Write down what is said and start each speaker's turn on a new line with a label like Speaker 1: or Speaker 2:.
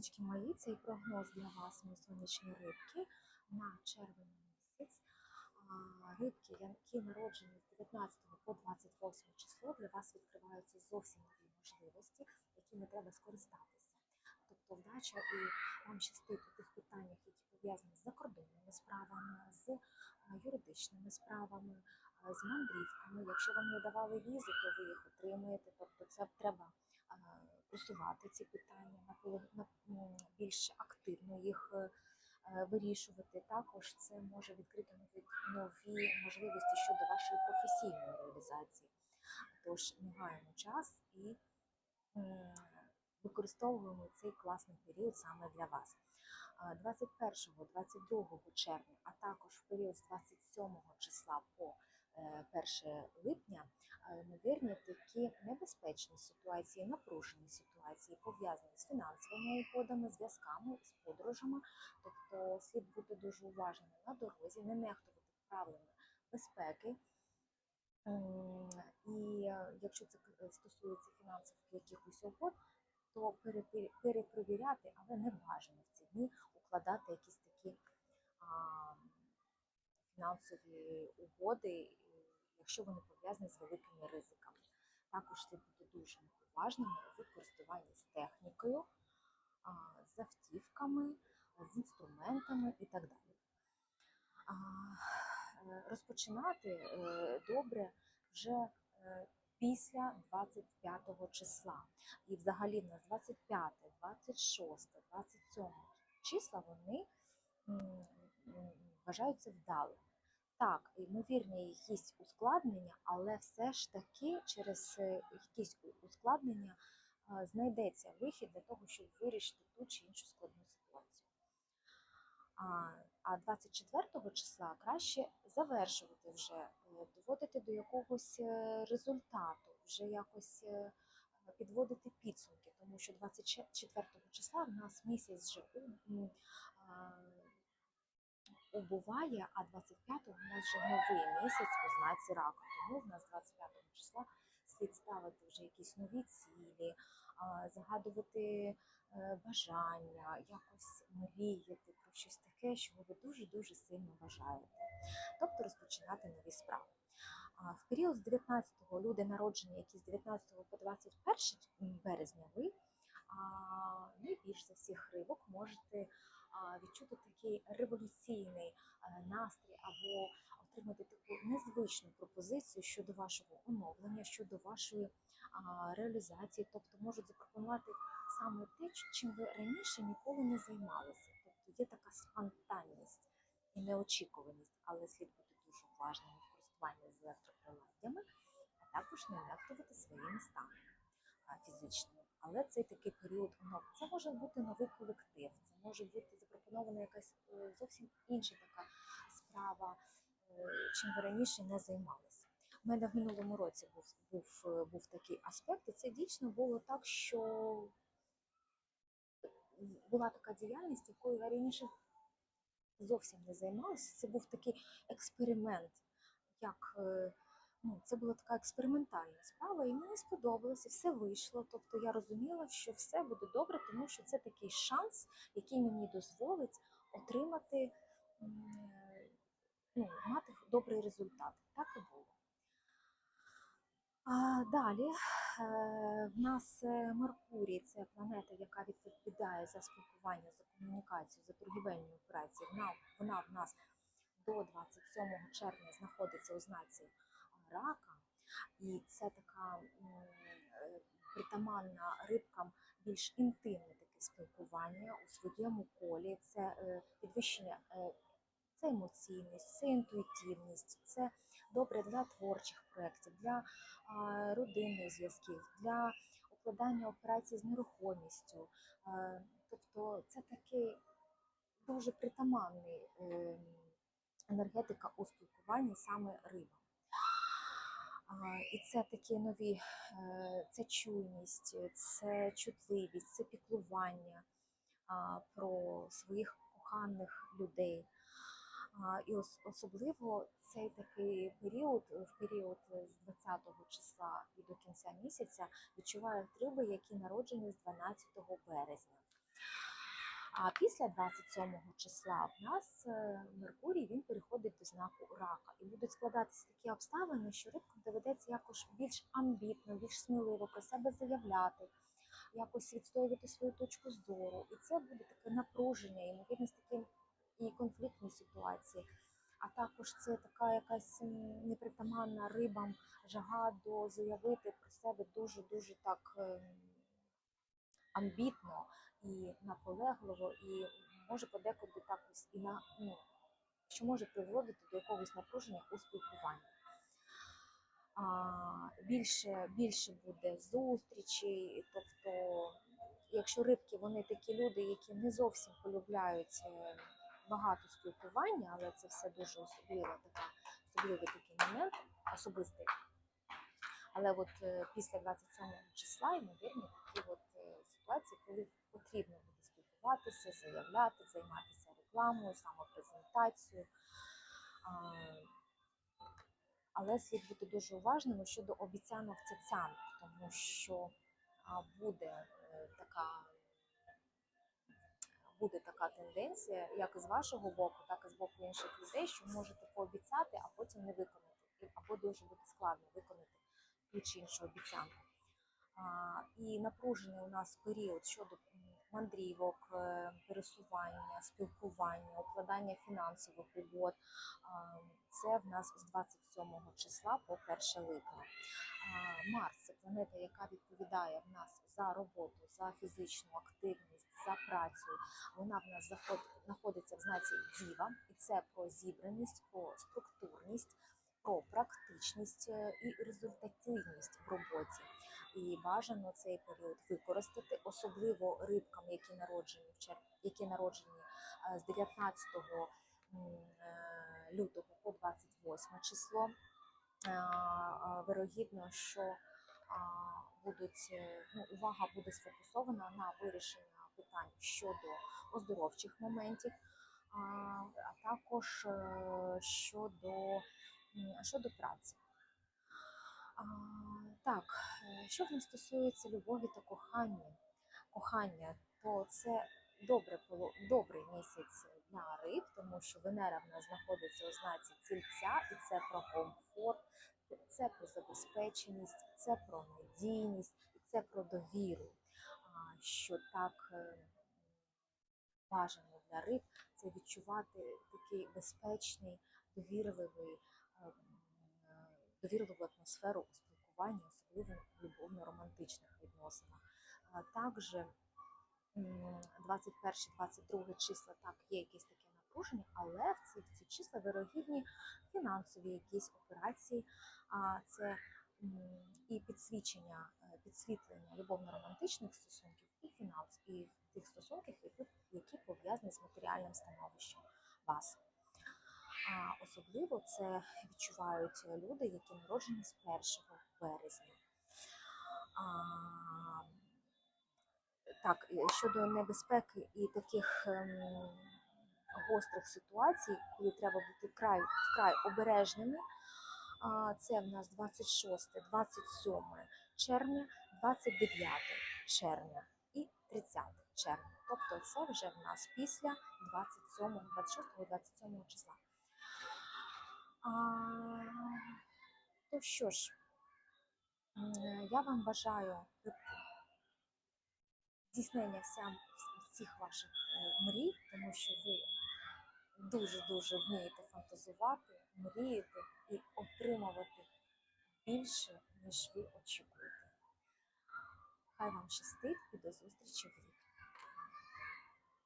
Speaker 1: Сонечки мої, цей прогноз для вас, мої сонячні рибки, на червень місяць. Рибки, які народжені з 19 по 28 число, для вас відкриваються зовсім нові можливості, якими треба скористатися. Тобто вдача і вам щастить у тих питаннях, які пов'язані з закордонними справами, з юридичними справами, з мандрівками. Якщо вам не давали візи, то ви їх отримаєте. Тобто це треба а, просувати ці питання, на- більш активно їх е, е, вирішувати. Також це може відкрити нові, можливості щодо вашої професійної реалізації. Тож не гаємо час і використовуємо цей класний період саме для вас. А, 21-22 червня, а також в період з 27 числа по е, 1 липня е, ймовірні такі небезпечні ситуації, напружені ситуації, пов'язані з фінансовими угодами, зв'язками, з подорожами. Тобто слід бути дуже уважними на дорозі, не нехтувати правилами безпеки. І е, якщо це стосується фінансових якихось угод, то перепровіряти, але не бажано в ці дні укладати якісь такі фінансові угоди, якщо вони пов'язані з великими ризиками. Також слід бути дуже уважними у користуванні з технікою, з автівками, з інструментами і так далі. Е, Розпочинати е, добре вже е, після 25 числа. І взагалі в нас 25, 26, 27 числа вони вважаються вдалими. Так, ймовірні якісь ускладнення, але все ж таки через е, якісь ускладнення е, знайдеться вихід для того, щоб вирішити ту чи іншу складну ситуацію. А, а 24 числа краще завершувати вже, е, доводити до якогось результату, вже якось підводити підсумки, тому що 24 числа в нас місяць вже убуває, а 25-го у нас вже новий місяць у знаці раку. Тому в нас 25 числа слід ставити вже якісь нові цілі, загадувати е, бажання, якось мріяти про щось таке, чого ви дуже-дуже сильно бажаєте. Тобто розпочинати нові справи. В період з 19 люди народжені, які з 19 по 21 березня ви найбільш за всіх рибок можете відчути такий революційний е, настрій або отримати таку незвичну пропозицію щодо вашого оновлення, щодо вашої реалізації, тобто можуть запропонувати саме те, чим ви раніше ніколи не займалися. Тобто є така спонтанність і неочікуваність, але слід бути дуже уважним в користуванні з електроприладдями, а також не нехтувати своїми станами а, фізичними. Але цей такий період онов. Це може бути новий колектив, це може бути запропонована якась е, зовсім інша така справа, е, чим ви раніше не займалися. У мене в минулому році був, був, е, був такий аспект, і це дійсно було так, що була така діяльність, якою я раніше зовсім не займалася. Це був такий експеримент, як ну, це була така експериментальна справа, і мені сподобалося, все вийшло. Тобто я розуміла, що все буде добре, тому що це такий шанс, який мені дозволить отримати, ну, мати добрий результат. Так і було. А далі е, в нас е, Меркурій це планета, яка відповідає за спілкування, за комунікацію, за торгівельні операції. Вона, вона в нас до 27 червня знаходиться у знаці рака, і це така е, притаманна рибкам більш інтимне таке спілкування у своєму колі, це е, підвищення. е, Це емоційність, це інтуїтивність, це добре для творчих проєктів, для родинних зв'язків, для укладання операцій з нерухомістю. Тобто це такий дуже притаманний е, енергетика у спілкуванні саме риба. І це такі нові, е, це чуйність, це чутливість, це піклування про своїх коханих людей. І особливо цей такий період, е, в період з 20 числа і до кінця місяця відчувають риби, які народжені з 12 березня. А після 27 числа в нас е, Меркурій він переходить до знаку рака. І будуть складатися такі обставини, що рибкам доведеться якось більш амбітно, більш сміливо про себе заявляти, якось відстоювати свою точку зору. І це буде таке напруження, ймовірність такі і конфліктні ситуації. А також це така якась непритаманна рибам жага до заявити про себе дуже-дуже так ем, амбітно і наполегливо, і може подекуди також і на ну, що може призводити до якогось напруження у спілкуванні. А, більше, більше буде зустрічей, тобто, якщо рибки вони такі люди, які не зовсім полюбляють е, багато спілкування, але це все дуже особлива така, особливий такий момент, особистий. Але от е, після 27 числа, ймовірно, такі от ситуації, коли потрібно буде спілкуватися, заявляти, займатися рекламою, самопрезентацією. Але слід бути дуже уважними щодо обіцянок цяцян, тому що буде е, така. Буде така тенденція, як з вашого боку, так і з боку інших людей, що можете пообіцяти, а потім не виконати, або дуже буде складно виконати ту чи іншу обіцянку. І напружений у нас період щодо мандрівок, е, пересування, спілкування, укладання фінансових угод. Це в нас з 27 числа по 1 липня. Марс це планета, яка відповідає в нас за роботу, за фізичну активність, за працю. Вона в нас знаходиться в знаці діва, і це про зібраність, про структурність, про практичність е, і результативність в роботі. І бажано цей період використати, особливо рибкам, які народжені в чер... які народжені е, з 19 е, лютого по 28 число. Вирогідно, що будуть ну, увага буде сфокусована на вирішення питань щодо оздоровчих моментів, а, також е, щодо, м, щодо праці. А, так, е, що в нас стосується любові та кохання, кохання, то це добре, добрий місяць для риб, тому що Венера в нас знаходиться у знаці тільця, і це про комфорт, це про забезпеченість, це про надійність, це про довіру. А, Що так е, бажано для риб, це відчувати такий безпечний, довірливий, е, е, довірливу атмосферу у спілкуванні, особливо в любовно-романтичних відносинах. Також 21-22 числа так є якесь таке напруження, але в ці, в ці числа вирогідні фінансові якісь операції, це і підсвічення, е, підсвітлення любовно-романтичних стосунків, і фінанс, і тих стосунків, які пов'язані з матеріальним становищем вас. Особливо це відчувають люди, які народжені з 1 березня. Так, щодо небезпеки і таких ем, гострих ситуацій, коли треба бути вкрай, вкрай обережними, це в нас 26, 27 червня, 29 червня і 30 червня. Тобто це вже в нас після 27, 26, 27 числа. А, то що ж, я вам бажаю здійснення всіх ваших е, мрій, тому що ви дуже-дуже вмієте фантазувати, мріяти і отримувати більше, ніж ви очікуєте. Хай вам щастить і до зустрічі в.